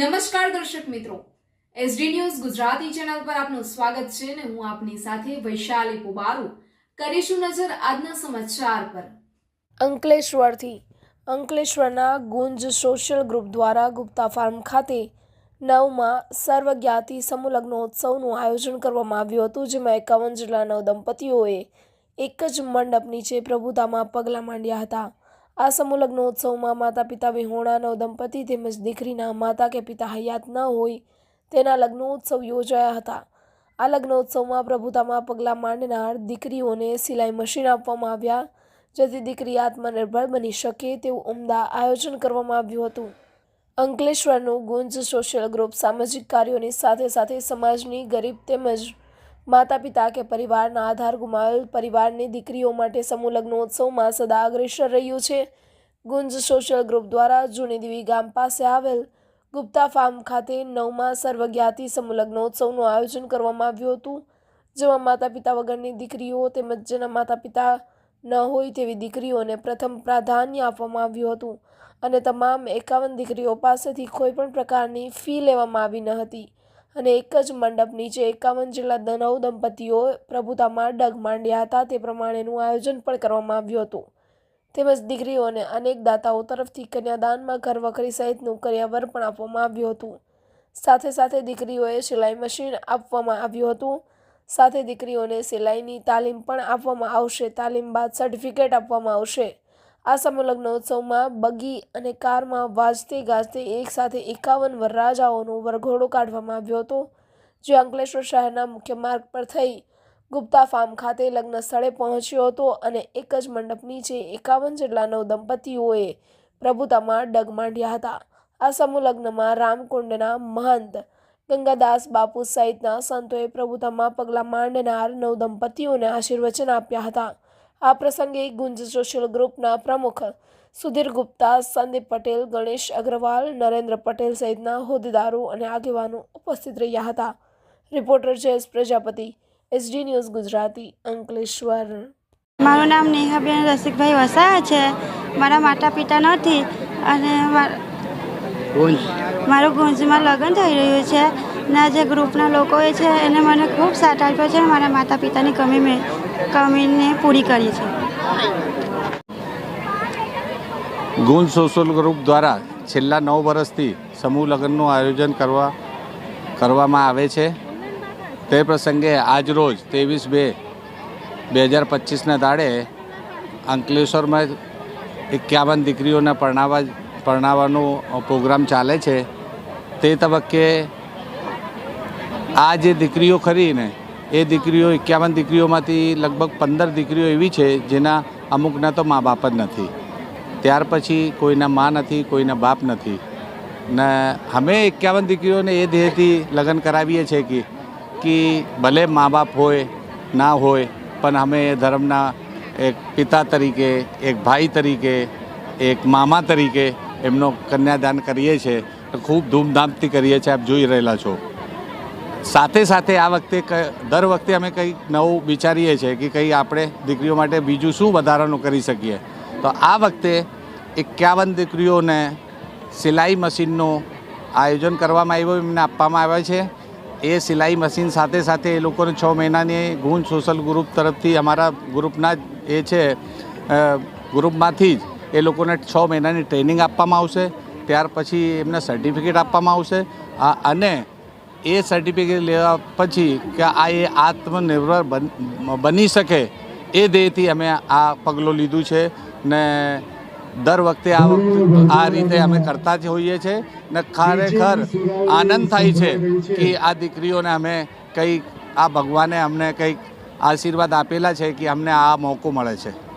નમસ્કાર દર્શક મિત્રો. એસડી ન્યૂઝ ગુજરાતી ચેનલ પર આપનું સ્વાગત છે અને હું આપની સાથે વૈશાલી પુબારુ. કરીશું નજર આજના સમાચાર પર. અંકલેશ્વરથી. અંકલેશ્વરના ગુંજ સોશિયલ ગ્રુપ દ્વારા ગુપ્તા ફાર્મ ખાતે નવમાં સર્વજ્ઞાતિ સમૂહ લગ્નોત્સવનું આયોજન કરવામાં આવ્યું હતું, જેમાં એકાવન જેટલા નવ દંપતીઓએ એક જ મંડપ નીચે પ્રભુતામાં પગલાં માંડ્યા હતા. આ સમૂહ લગ્નોત્સવમાં માતા પિતા વિહોણાનો દંપતી તેમજ દીકરીના માતા કે પિતા હયાત ન હોય તેના લગ્નોત્સવ યોજાયા હતા. આ લગ્નોત્સવમાં પ્રભુતામાં પગલાં માંડનાર દીકરીઓને સિલાઈ મશીન આપવામાં આવ્યા, જેથી દીકરી આત્મનિર્ભર બની શકે તેવું ઉમદા આયોજન કરવામાં આવ્યું હતું. અંકલેશ્વરનું ગુંજ સોશિયલ ગ્રુપ સામાજિક કાર્યોની સાથે સાથે સમાજની ગરીબ તેમજ માતા પિતા કે પરિવારના આધાર ગુમાવેલ પરિવારની દીકરીઓ માટે સમૂહ લગ્નોત્સવમાં સદા અગ્રેસર રહ્યું છે. ગુંજ સોશિયલ ગ્રુપ દ્વારા જૂની ગામ પાસે આવેલ ગુપ્તા ફાર્મ ખાતે નવમાં સર્વજ્ઞાતિ સમૂહ લગ્નોત્સવનું આયોજન કરવામાં આવ્યું હતું, જેમાં માતા પિતા વગરની દીકરીઓ તેમજ જેના માતા પિતા ન હોય તેવી દીકરીઓને પ્રથમ પ્રાધાન્ય આપવામાં આવ્યું હતું અને તમામ એકાવન દીકરીઓ પાસેથી કોઈ પણ પ્રકારની ફી લેવામાં આવી ન હતી. અને એક જ મંડપ નીચે એકાવન જેટલા નવ દંપતીઓ પ્રભુતામાં ડગ માંડ્યા હતા. તે પ્રમાણેનું આયોજન પણ કરવામાં આવ્યું હતું. તેમજ દીકરીઓને અનેક દાતાઓ તરફથી કન્યાદાનમાં ઘર વખરી સહિતનું કર્યાવર પણ આપવામાં આવ્યું હતું. સાથે સાથે દીકરીઓએ સિલાઈ મશીન આપવામાં આવ્યું હતું. સાથે દીકરીઓને સિલાઈની તાલીમ પણ આપવામાં આવશે. તાલીમ બાદ સર્ટિફિકેટ આપવામાં આવશે. આ સમૂહ ઉત્સવમાં બગી અને કારમાં વાજતે ગાજતે એકસાથે એકાવન વરરાજાઓનો વરઘોડો કાઢવામાં આવ્યો હતો, જે અંકલેશ્વર શહેરના મુખ્ય માર્ગ પર થઈ ગુપ્તા ફાર્મ ખાતે લગ્ન સ્થળે પહોંચ્યો હતો અને એક જ મંડપ નીચે એકાવન જેટલા નવ દંપતીઓએ પ્રભુતામાં ડગ માંડ્યા હતા. આ સમૂહ રામકુંડના મહંત ગંગાદાસ બાપુ સહિતના સંતોએ પ્રભુતામાં પગલાં માંડનાર નવ દંપતીઓને આશીર્વચન આપ્યા હતા. આ પ્રસંગે ગુંજ સોશિયલ ગ્રુપના પ્રમુખ સુધીર ગુપ્તા સંદીપ પટેલ ગણેશ અગ્રવાલ નરેન્દ્ર પટેલ સહિતના હોદ્દેદારો અને આગેવાનો ઉપસ્થિત રહ્યા હતા. Reporter Jayesh Prajapati SD news Gujarati Ankleshwar. મારું નામ નેહાબેન રસિકભાઈ વસાયા છે. મારા માતા પિતા નથી અને માર- મારું ગુંજમાં લગ્ન થઈ રહ્યું છે. ના જે ગ્રુપના લોકોએ છે એને મને ખૂબ સાથ આપ્યો છે. મારા માતા પિતાની કમી મેં કમીને પૂરી કરી છે ગુણ સોશિયલ ગ્રુપ દ્વારા છેલ્લા નવ વર્ષથી સમૂહ લગ્નનું આયોજન કરવા, કરવામાં આવે છે. તે પ્રસંગે આજરોજ ત્રેવીસ બે બે હજાર પચીસના દાડે અંકલેશ્વરમાં એકાવન દીકરીઓને પરણાવવા પરણાવવાનો પ્રોગ્રામ ચાલે છે. તે તબક્કે આ જે દીકરીઓ ખરી ને એ દીકરીઓ એકાવન દીકરીઓમાંથી લગભગ પંદર દીકરીઓ એવી છે જેના અમુકના તો મા બાપ જ નથી. ત્યાર પછી કોઈના મા નથી, કોઈના બાપ નથી. ને અમે એકાવન દીકરીઓને એ ધ્યેયથી લગ્ન કરાવીએ છીએ કે કે ભલે મા બાપ હોય, ના હોય, પણ અમે એ ધર્મના એક પિતા તરીકે, એક ભાઈ તરીકે, એક મામા તરીકે એમનો કન્યાદાન કરીએ છીએ. ખૂબ ધૂમધામથી કરીએ છીએ, આપ જોઈ રહેલા છો. સાથે સાથે આ વખતે દર વખતે અમે કંઈક નવું વિચારીએ છીએ કે કંઈ આપણે દીકરીઓ માટે બીજું શું વધારાનું કરી શકીએ. તો આ વખતે એકાવન દીકરીઓને સિલાઈ મશીનનું આયોજન કરવામાં આવ્યું, એમને આપવામાં આવે છે. એ સિલાઈ મશીન સાથે સાથે એ લોકોને છ મહિનાની ગુણ સોશિયલ ગ્રુપ તરફથી અમારા ગ્રુપના એ છે ગ્રુપમાંથી જ એ લોકોને છ મહિનાની ટ્રેનિંગ આપવામાં આવશે. ત્યાર પછી એમને સર્ટિફિકેટ આપવામાં આવશે. અને એ સર્ટિફિકેટ લેવા પછી કે આ એ આત્મનિર્ભર બન- શકે એ ધ્યેયથી અમે આ પગલું લીધું છે ને દર વખતે આ આ રીતે અમે કરતા જ હોઈએ છીએ ને ખરેખર આનંદ થાય છે કે આ દીકરીઓને અમે કંઈક, આ ભગવાને અમને કંઈક આશીર્વાદ આપેલા છે કે અમને આ મોકો મળે છે.